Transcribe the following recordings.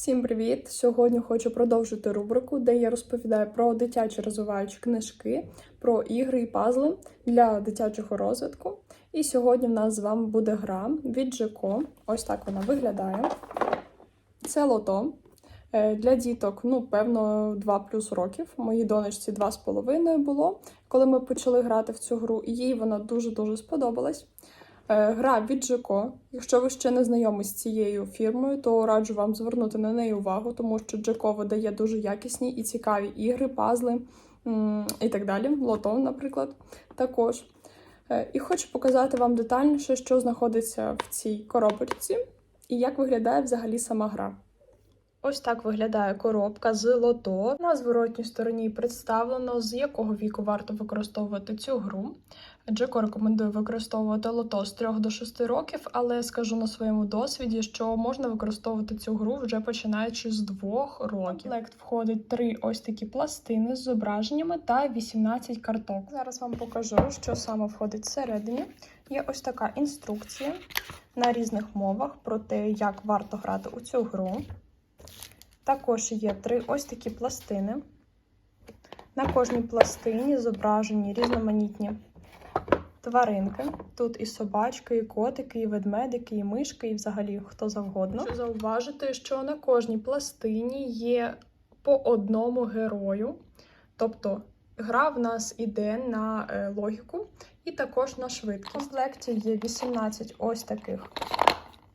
Всім привіт! Сьогодні хочу продовжити рубрику, де я розповідаю про дитячі розвиваючі книжки, про ігри і пазли для дитячого розвитку. І сьогодні в нас з вами буде гра від Джеко. Ось так вона виглядає. Це лото. Е, Для діток, ну, певно, 2 плюс років. Моїй донечці 2,5 було, коли ми почали грати в цю гру, і їй вона дуже-дуже сподобалась. Е, Гра від Джеко. Якщо ви ще не знайомі з цією фірмою, то раджу вам звернути на неї увагу, тому що Джеко видає дуже якісні і цікаві ігри, пазли і так далі. Лото, наприклад, також. Е, І хочу показати вам детальніше, що знаходиться в цій коробочці і як виглядає взагалі сама гра. Ось так виглядає коробка з лото. На зворотній стороні представлено, з якого віку варто використовувати цю гру. Джеко рекомендує використовувати лото з 3 до 6 років, але скажу на своєму досвіді, що можна використовувати цю гру вже починаючи з 2 років. В комплект входить три ось такі пластини з зображеннями та 18 карток. Зараз вам покажу, що саме входить всередині. Є ось така інструкція на різних мовах про те, як варто грати у цю гру. Також є три ось такі пластини. На кожній пластині зображені різноманітні тваринки. Тут і собачки, і котики, і ведмедики, і мишки, і взагалі хто завгодно. Хочу зауважити, що на кожній пластині є по одному герою. Тобто гра в нас іде на е, логіку і також на швидкість. В комплекті є 18 ось таких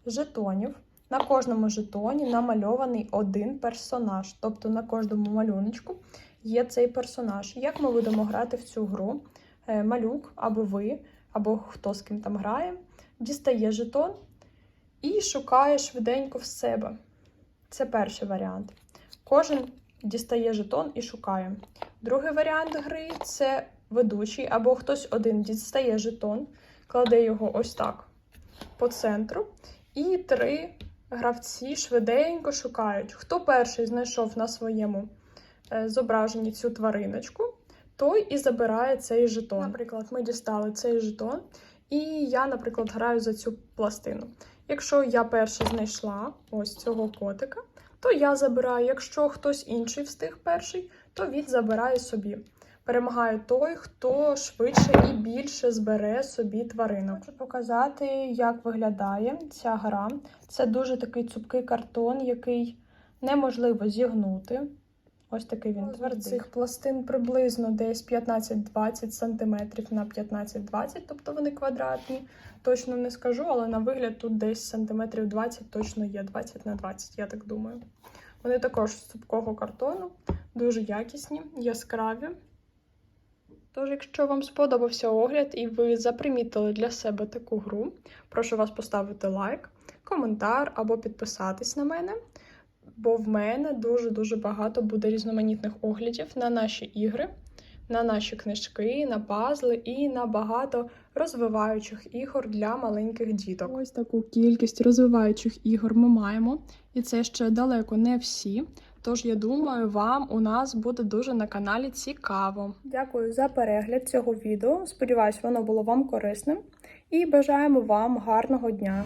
жетонів. На кожному жетоні намальований один персонаж, тобто на кожному малюночку є цей персонаж. Як ми будемо грати в цю гру? Е, Малюк або ви, або хто з ким там грає, дістає жетон і шукає швиденько в себе. Це перший варіант. Кожен дістає жетон і шукає. Другий варіант гри це ведучий, або хтось один дістає жетон, кладе його ось так по центру. І три гравці швиденько шукають. Хто перший знайшов на своєму е, зображенні цю твариночку, той і забирає цей жетон. Наприклад, ми дістали цей жетон, і я, наприклад, граю за цю пластину. Якщо я перша знайшла ось цього котика, то я забираю. Якщо хтось інший встиг перший, то він забирає собі. Перемагає той, хто швидше і більше збере собі тваринок. Хочу показати, як виглядає ця гра. Це дуже такий цупкий картон, який неможливо зігнути. Ось такий він твердий. Цих пластин приблизно десь 15-20 см на 15-20, тобто вони квадратні. Точно не скажу, але на вигляд тут десь сантиметрів 20 точно є 20 на 20, я так думаю. Вони також з цупкого картону, дуже якісні, яскраві. Тож, якщо вам сподобався огляд і ви запримітили для себе таку гру, прошу вас поставити лайк, коментар або підписатись на мене, бо в мене дуже-дуже багато буде різноманітних оглядів на наші ігри, на наші книжки, на пазли і на багато розвиваючих ігор для маленьких діток. Ось таку кількість розвиваючих ігор ми маємо, і це ще далеко не всі. Тож я думаю, вам у нас буде дуже на каналі цікаво. Дякую за перегляд цього відео. Сподіваюсь, воно було вам корисним. І бажаємо вам гарного дня!